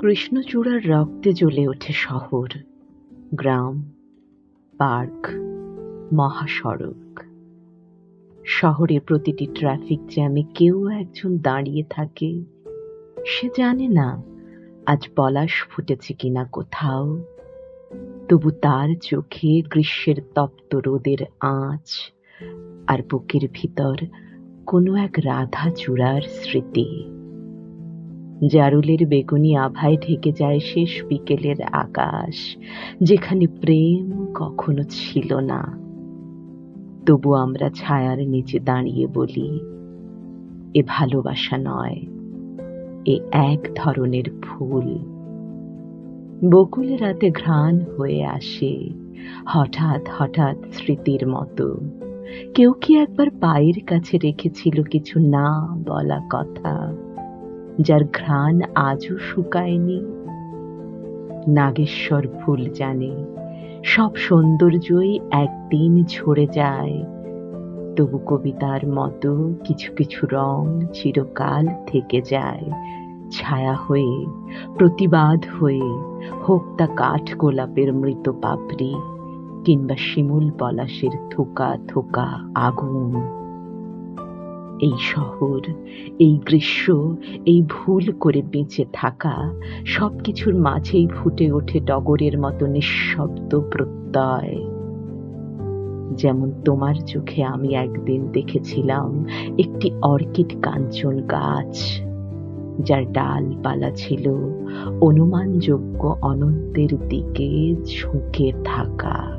কৃষ্ণচূড়ার রক্তে জ্বলে ওঠে শহর, গ্রাম, পার্ক, মহাসড়ক। শহরে প্রতিটি ট্রাফিক জ্যামে কেউ একজন দাঁড়িয়ে থাকে। সে জানে না আজ পলাশ ফুটেছে কিনা কোথাও। তবু তার চোখে গ্রীষ্মের তপ্ত রোদের আঁচ আর বুকের ভিতর কোনো এক রাধা চূড়ার স্মৃতি। জারুলের বেগুনি আভায় ঢেকে যায় শেষ বিকেলের আকাশ, যেখানে প্রেম কখনো ছিল না। তবু আমরা ছায়ার নিচে দাঁড়িয়ে বলি, এ ভালোবাসা নয়, এ এক ধরনের ফুল। বকুল রাতে ঘ্রাণ হয়ে আসে, হঠাৎ হঠাৎ স্মৃতির মতো। কেউ কি একবার পায়ের কাছে রেখেছিল কিছু না বলা কথা? যার ঘ্রাণ আজও শুকায়নি। নাগেশ্বর ভুল জানে, সব সৌন্দর্যই একদিন ঝরে যায়। তবু কবিতার মতো কিছু কিছু রং চিরকাল থেকে যায়। ছায়া হয়ে, প্রতিবাদ হয়ে, হোক তা কাঠ গোলাপের মৃত পাপড়ি কিংবা শিমুল পলাশের থোকা থোকা আগুন। এই শহর, এই গ্রীষ্ম এই ভুল করে বেঁচে থাকা সব কিছুর মাঝেই ফুটে ওঠে টগরের মতো নিঃশব্দ প্রত্যয়। যেমন তোমার চোখে আমি একদিন দেখেছিলাম একটি অর্কিড কাঞ্চন গাছ, যার ডালপালা ছিল অনুমানযোগ্য অনন্তের দিকে ঝুঁকে থাকা।